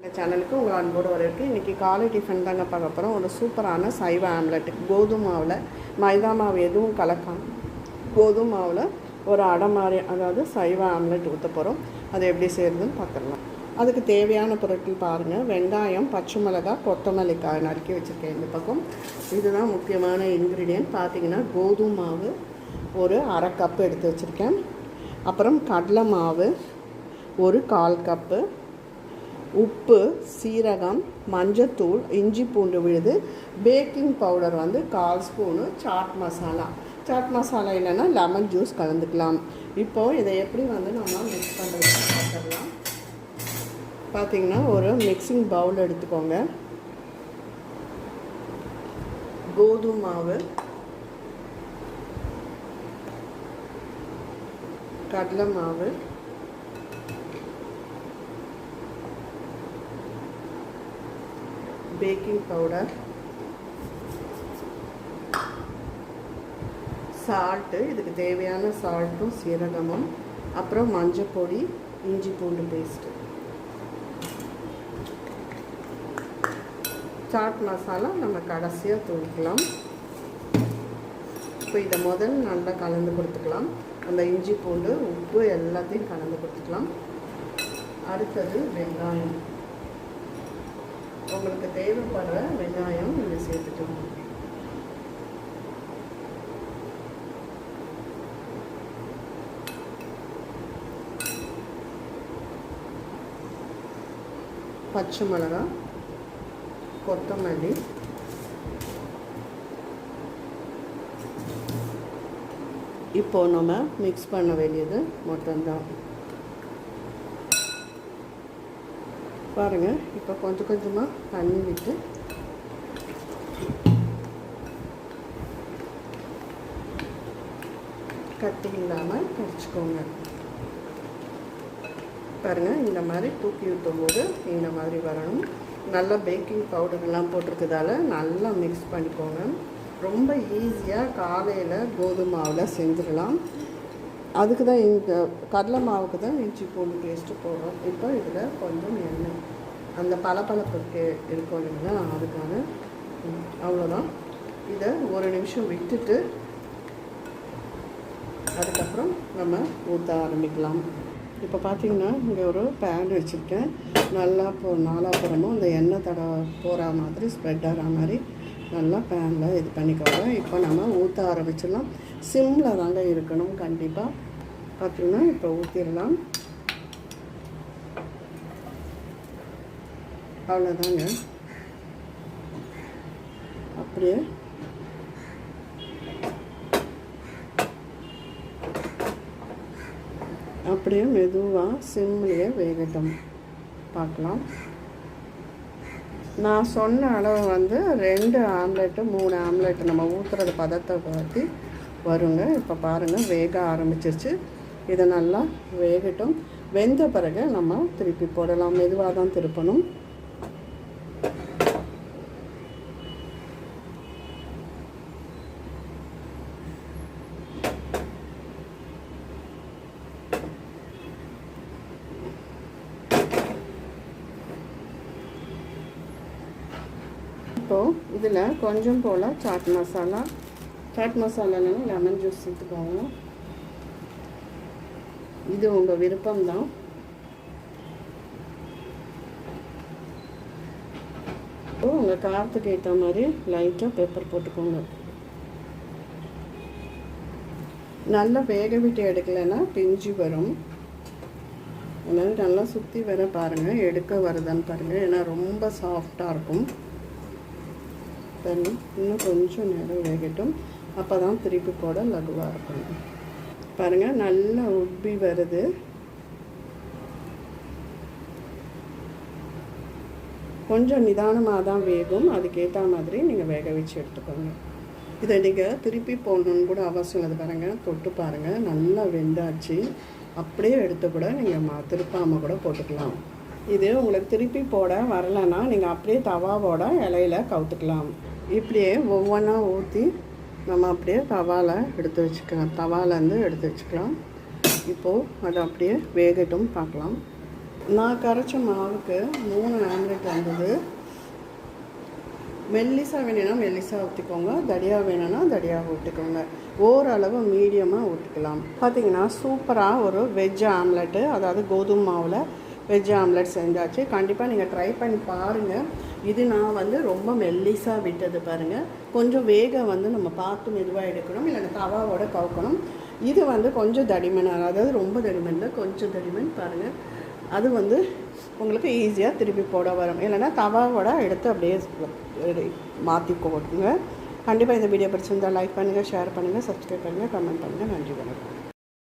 இந்த சேனலுக்கு உங்கள் அன்போடு வரவேற்கு இன்றைக்கி காலை டிஃபன் தாங்க பார்க்க போகிறோம் ஒரு சூப்பரான சைவ ஆம்லெட். கோதுமை மாவில் மைதா மாவு எதுவும் கலக்காம கோதுமை மாவில் ஒரு அடை மாதிரி அதாவது சைவ ஆம்லெட் ஊற்ற போகிறோம் அது எப்படி செய்யறதுன்னு பார்த்துடலாம். அதுக்கு தேவையான பொருட்கள் பாருங்கள் வெங்காயம் பச்சை மிளகாய் கொத்தமல்லி காய் நறுக்கி வச்சுருக்கேன் இந்த பக்கம். இதுதான் முக்கியமான இன்க்ரீடியன்ட் பார்த்திங்கன்னா கோதுமை மாவு ஒரு அரை கப்பு எடுத்து வச்சுருக்கேன். அப்புறம் கடலை மாவு ஒரு கால் கப்பு உப்பு சீரகம் மஞ்சத்தூள் இஞ்சி பூண்டு விழுது பேக்கிங் பவுடர் வந்து கால் ஸ்பூனு சாட் மசாலா. சாட் மசாலா இல்லைன்னா லெமன் ஜூஸ் கலந்துக்கலாம். இப்போது இதை எப்படி வந்து நம்ம மிக்ஸ் பண்ணுறது பார்த்துடலாம். பார்த்திங்கன்னா ஒரு மிக்சிங் பவுல் எடுத்துக்கோங்க. கோதுமை மாவு கடலை மாவு பேக்கிங் பவுடர் சால்ட்டு இதுக்கு தேவையான சால்ட்டும் சீரகமும் அப்புறம் மஞ்சள் பொடி இஞ்சி பூண்டு பேஸ்ட்டு சாட் மசாலா நம்ம கடைசியாக தூக்கலாம் இப்போ இதை முதல் நல்லா கலந்து கொடுத்துக்கலாம். அந்த இஞ்சி பூண்டு உப்பு எல்லாத்தையும் கலந்து கொடுத்துக்கலாம். அடுத்தது வெங்காயம். உங்களுக்கு தேவைப்படுற வெங்காயம் நீங்கள் சேர்த்துக்கணும் பச்சை மிளகாய் கொத்தமல்லி இப்போ நம்ம மிக்ஸ் பண்ண வேண்டியது மட்டும்தான் பாருங்கள் இப்போ கொஞ்சம் கொஞ்சமாக தண்ணி விட்டு. கட்டி இல்லாமல் கடிச்சிக்கோங்க. பாருங்கள் இந்த மாதிரி தூக்கி ஊற்றும் போது இந்த மாதிரி வரணும். நல்லா பேக்கிங் பவுடர்லாம் போட்டிருக்கதால நல்லா மிக்ஸ் பண்ணிக்கோங்க. ரொம்ப ஈஸியாக காலையில் கோதுமாவில் செஞ்சிடலாம். அதுக்கு தான் இங்கே கடலை மாவுக்கு தான் இஞ்சி பூண்டு பேஸ்ட்டு போடுறோம். இப்போ இதில் கொஞ்சம் எண்ணெய். அந்த பளபளப்பு இருக்கும் இல்லைங்களா? அதுக்கான அவ்வளோதான் இதை ஒரு நிமிஷம் விட்டுட்டு அதுக்கப்புறம் நம்ம ஊற்ற ஆரம்பிக்கலாம். இப்போ பார்த்தீங்கன்னா இங்கே ஒரு பேன் வச்சுருக்கேன். நல்லா போ நாலாப்புறமும் இந்த எண்ணெய் தட போகிற மாதிரி ஸ்ப்ரெட் ஆகிற மாதிரி நல்லா பேனில் இது பண்ணிக்கோங்க. இப்போ நம்ம ஊற்ற ஆரம்பிச்சிடலாம். சிம்மில் தாங்க இருக்கணும் கண்டிப்பாக பார்த்தீங்கன்னா இப்போ ஊற்றிடலாம் அவ்வளோதாங்க அப்படியே. அப்படியே மெதுவாக சிம்லேயே வேகட்டும். பார்க்கலாம். நான் சொன்ன அளவு வந்து ரெண்டு ஆம்லெட்டு மூணு ஆம்லெட்டு நம்ம ஊற்றுறது பதத்தை பற்றி வருங்க. இப்போ பாருங்கள் வேக ஆரம்பிச்சிருச்சு. இதை நல்லா வேகட்டும். வெந்த பிறகு நம்ம திருப்பி போடலாம். மெதுவாக தான் திருப்பணும். இப்போது இதில் கொஞ்சம் போல் சாட் மசாலா சாட் மசாலா லெமன் ஜூஸ் சேர்த்துக்கோங்க இது உங்கள் விருப்பம்தான். இப்போ உங்கள் காரத்துக்கு ஏற்ற மாதிரி லைட்டாக பேப்பர் போட்டுக்கோங்க. நல்லா வேக விட்டு எடுக்கலைன்னா பிஞ்சு வரும். அதனால் நல்லா சுற்றி வர பாருங்கள் எடுக்க வருதான்னு பாருங்கள் ஏன்னா ரொம்ப சாஃப்டாக இருக்கும். தண்ணி இன்னும் கொஞ்சம் நேரம் வேகட்டும். அப்போ தான் திருப்பி போட லகுவாக இருக்கும். பாருங்கள் நல்லா உப்பி வருது. கொஞ்சம் நிதானமாக தான் வேகும். அதுக்கேற்ற மாதிரி நீங்கள் வேக வச்சு எடுத்துக்கோங்க. இதை நீங்கள் திருப்பி போடணுன்னு கூட அவசியம் இல்லை. பாருங்கள் தொட்டு பாருங்கள் நல்லா வெந்தாச்சு. அப்படியே எடுத்து கூட நீங்கள் மா திருப்பாமல் கூட போட்டுக்கலாம். இது உங்களுக்கு திருப்பி போட வரலைன்னா நீங்கள் அப்படியே தவாவோட இலையில கவுத்துக்கலாம். இப்படியே ஒவ்வொன்றா ஊற்றி நம்ம அப்படியே தவாவில் எடுத்து வச்சுக்கலாம். தவாலேருந்து எடுத்து வச்சுக்கலாம். இப்போது அதை அப்படியே வேகட்டும் பார்க்கலாம். நான் கரைச்ச மாவுக்கு மூணு ஆம்லெட் வந்தது. மெல்லிசா வேணும்னா மெல்லிசா ஊற்றிக்கோங்க தடியாக வேணும்னா தடியாக ஊற்றிக்கோங்க ஓரளவு மீடியமாக ஊற்றிக்கலாம் பார்த்தீங்கன்னா சூப்பராக ஒரு வெஜ் ஆம்லெட்டு அதாவது கோதுமை மாவில் வெஜ் ஆம்லெட் செஞ்சாச்சு. கண்டிப்பாக நீங்கள் ட்ரை பண்ணி பாருங்கள் இது நான் வந்து ரொம்ப மெல்லிஸாக விட்டது பாருங்கள் கொஞ்சம் வேகம் வந்து நம்ம பார்த்து மெதுவாக எடுக்கணும். இல்லைன்னா தவாவோட கவுக்கணும். இது வந்து கொஞ்சம் தடிமன் அதாவது ரொம்ப தடிமன் இல்லை கொஞ்சம் தடிமன் பாருங்கள் அது வந்து உங்களுக்கு ஈஸியாக திருப்பி போட வரும். இல்லைன்னா தவாவோட எடுத்து அப்படியே மாற்றி கண்டிப்பாக இந்த வீடியோ பிடிச்சிருந்தால் லைக் பண்ணுங்கள் ஷேர் பண்ணுங்கள் சப்ஸ்கிரைப் பண்ணுங்கள் கமெண்ட் பண்ணுங்கள் நன்றி வணக்கம்.